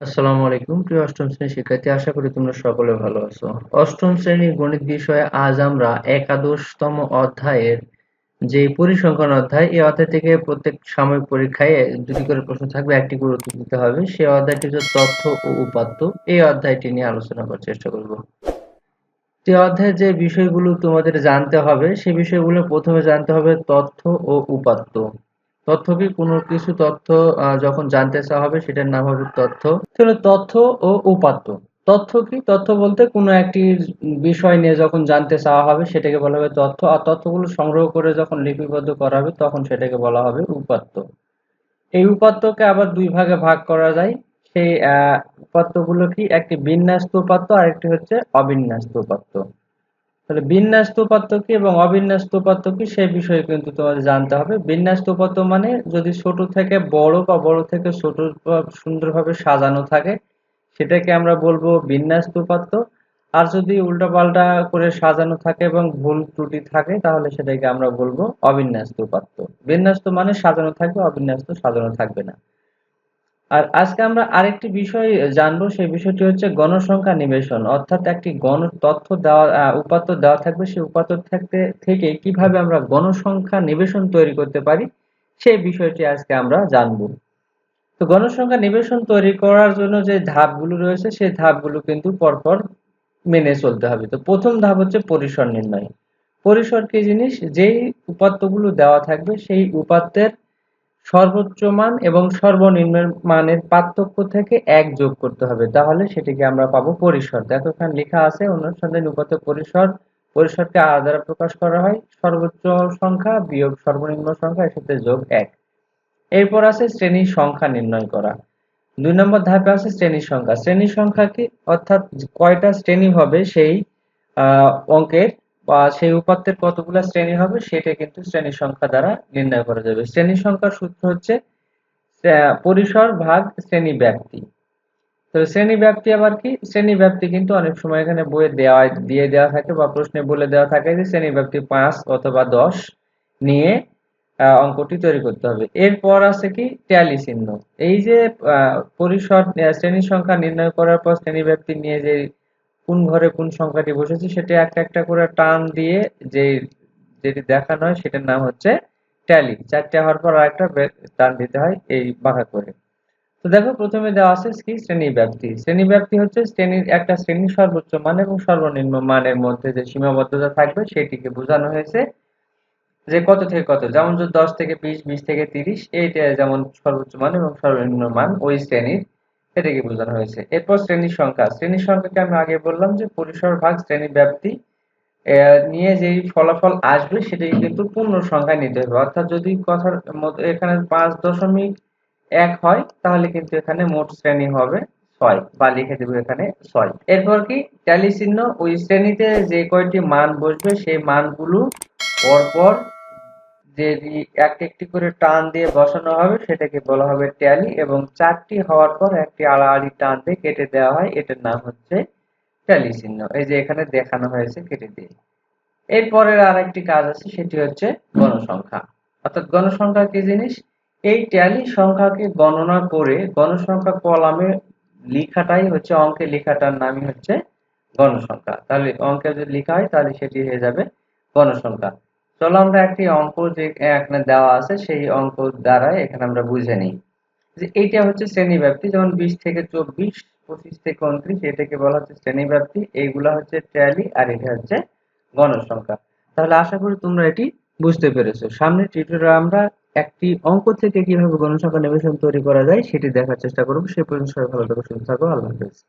আসসালামু আলাইকুম। প্রিয় অষ্টম শ্রেণির শিক্ষার্থী, আশা করি তোমরা সকলে ভালো আছো। অষ্টম শ্রেণির গণিত বিষয়ে আজ আমরা একাদশতম অধ্যায়ের যে পরিসংখ্যান অধ্যায়, এই অধ্যায় থেকে প্রত্যেক সাময়িক পরীক্ষায় দুটি করে প্রশ্ন থাকবে, একটি করে উত্তর দিতে হবে। সেই অধ্যায়টি হচ্ছে তথ্য ও উপাত্ত। এই অধ্যায়টি নিয়ে আলোচনা করার চেষ্টা করব। এই অধ্যায়ের যে বিষয়গুলো তোমাদের জানতে হবে সেই বিষয়গুলো প্রথমে জানতে হবে তথ্য ও উপাত্ত। তথ্য কি কোনো কিছু তথ্য যখন জানতে চাওয়া হবে সেটার নাম হবে তথ্য। তাহলে তথ্য ও উপাত্ত। তথ্য কি? তথ্য বলতে কোনো একটি বিষয় নিয়ে যখন জানতে চাওয়া হবে সেটাকে বলা হবে তথ্য, আর তথ্যগুলো সংগ্রহ করে যখন লিপিবদ্ধ করা হবে তখন সেটাকে বলা হবে উপাত্ত। এই উপাত্তকে আবার দুই ভাগে ভাগ করা যায়। সেই উপাত্তগুলো কি? একটি বিন্যাস্ত উপাত্ত আর একটি হচ্ছে অবিন্যাস্ত উপাত্ত। তাহলে বিন্যাস উপাত্ত কি এবং অবিন্যাস উপাত্ত কি সেই বিষয়ে কিন্তু তোমাদের জানতে হবে। বিন্যাস উপাত্ত মানে যদি ছোট থেকে বড় বা বড় থেকে ছোট সুন্দরভাবে সাজানো থাকে, সেটাকে আমরা বলব বিন্যাস উপাত্ত আর যদি উল্টাপাল্টা করে সাজানো থাকে এবং ভুল ত্রুটি থাকে, তাহলে সেটাকে আমরা বলব অবিন্যস্ত উপাত্ত বিন্যাস্ত মানে সাজানো থাকবে অবিন্যস্ত সাজানো থাকবে না। আর আজকে আমরা আরেকটি বিষয় জানব, সেই বিষয়টি হচ্ছে গণসংখ্যা নিবেশন। অর্থাৎ একটি গণ তথ্য দেওয়া উপাত্ত দেওয়া থাকবে। সেই উপাত্ত থাকতে থেকে কীভাবে আমরা গণসংখ্যা নিবেশন তৈরি করতে পারি, সেই বিষয়টি আজকে আমরা জানব। তো গণসংখ্যা নিবেশন তৈরি করার জন্য যে ধাপগুলো রয়েছে, সেই ধাপগুলো কিন্তু পরপর মেনে চলতে হবে। তো প্রথম ধাপ হচ্ছে পরিসর নির্ণয়। পরিসর কি জিনিস? যেই উপাত্তগুলো দেওয়া থাকবে, সেই উপাত্তের সর্বোচ্চ মান এবং সর্বনিম্ন মানের পার্থক্য থেকে এক যোগ করতে হবে। তাহলে সেটিকে আমরা পাবো পরিসর। দেখো এখানে লেখা আছে, অনুসন্ধান উপাত্ত পরিসর। পরিসরকে আর দ্বারা প্রকাশ করা হয় সর্বোচ্চ সংখ্যা বিয়োগ সর্বনিম্ন সংখ্যা, এর সাথে যোগ এক। এরপর আছে শ্রেণির সংখ্যা নির্ণয় করা। দুই নম্বর ধাপে আছে শ্রেণির সংখ্যা। শ্রেণির সংখ্যা কি অর্থাৎ কয়টা শ্রেণি হবে সেই অঙ্কের সেই উপাত্তের কতগুলা শ্রেণি হবে সেটা কিন্তু শ্রেণি সংখ্যা দ্বারা নির্ণয় করা যাবে। শ্রেণি সংখ্যার সূত্র হচ্ছে পরিসর ভাগ শ্রেণি ব্যাপ্তি। তো শ্রেণি ব্যাপ্তি আবার কি? শ্রেণি ব্যাপ্তি কিন্তু অনেক সময় এখানে বইয়ে দেওয়া দিয়ে দেওয়া থাকে বা প্রশ্নে বলে দেওয়া থাকে যে শ্রেণি ব্যাপ্তি পাঁচ অথবা দশ নিয়ে অঙ্কটি তৈরি করতে হবে। এরপর আছে কি? ট্যালি চিহ্ন। এই যে পরিসর শ্রেণি সংখ্যা নির্ণয় করার পর শ্রেণি ব্যাপ্তি নিয়ে যে কোন ঘরে কোন সংখ্যাটি বসেছে সেটা একটা একটা করে টান দিয়ে যে, যেটি দেখানো হয় সেটার নাম হচ্ছে ট্যালি চারটে হওয়ার পর আরেকটা টান দিতে হয় এই বাঁকা করে। তো দেখো প্রথমে দেওয়া আছে কি? শ্রেণি ব্যাপ্তি শ্রেণি ব্যাপ্তি হচ্ছে শ্রেণির একটা শ্রেণির সর্বোচ্চ মান এবং সর্বনিম্ন মানের মধ্যে যে সীমাবদ্ধতা থাকবে সেটিকে বোঝানো হয়েছে। যে কত থেকে কত? যেমন দশ থেকে বিশ বিশ থেকে তিরিশ, এইটা যেমন সর্বোচ্চ মান এবং সর্বনিম্ন মান ওই শ্রেণির এটাকে বোঝানো হয়েছে। এরপর শ্রেণির সংখ্যা। শ্রেণির সংখ্যাকে আমি আগে বললাম যে পরিসর ভাগ শ্রেণি ব্যাপ্তি নিয়ে যেই ফলাফল আসবে সেটাকে কিন্তু পূর্ণ সংখ্যায় নিতে হবে। অর্থাৎ যদি কথার মধ্যে এখানে পাঁচ দশমিক এক হয়, তাহলে কিন্তু এখানে মোট শ্রেণি হবে ছয় বা লিখে দেবো এখানে ছয়। এরপর কি? ট্যালি চিহ্ন। ওই শ্রেণীতে যে কয়টি মান বসবে, সেই মানগুলো পরপর যে এক একটি করে টান দিয়ে বসানো হবে, সেটাকে বলা হবে ট্যালি এবং চারটি হওয়ার পর একটি আড়াআড়ি টান দিয়ে কেটে দেওয়া হয়। এটার নাম হচ্ছে ট্যালি চিহ্ন। এই যে এখানে দেখানো হয়েছে কেটে দিয়ে। এরপরের আর একটি কাজ আছে, সেটি হচ্ছে গণসংখ্যা। অর্থাৎ গণসংখ্যা কি জিনিস? এই ট্যালি সংখ্যাকে গণনা করে গণসংখ্যা কলামে লেখাটাই হচ্ছে, অঙ্কে লেখাটার নামই হচ্ছে গণসংখ্যা। তাহলে অঙ্কে যদি লেখা হয়, তাহলে সেটি হয়ে যাবে গণসংখ্যা। চলো আমরা একটি অঙ্ক যে এখানে দেওয়া আছে, সেই অঙ্ক দ্বারা এখানে আমরা বুঝে নিই। যে এইটা হচ্ছে শ্রেণি ব্যাপ্তি যেমন বিশ থেকে চব্বিশ, পঁচিশ থেকে উনত্রিশ, এটাকে বলা হচ্ছে শ্রেণি ব্যাপ্তি এইগুলা হচ্ছে ট্যালি আর এটা হচ্ছে গণসংখ্যা। তাহলে আশা করি তোমরা এটি বুঝতে পেরেছ। সামনে টিউটোরিয়ালে আমরা একটি অঙ্ক থেকে কীভাবে গণসংখ্যা নিবেশন তৈরি করা যায় সেটি দেখার চেষ্টা করব। সে পর্যন্ত সবাই ভালো থাকো, সুস্থ থাকো, আল্লাহ হাফেজ।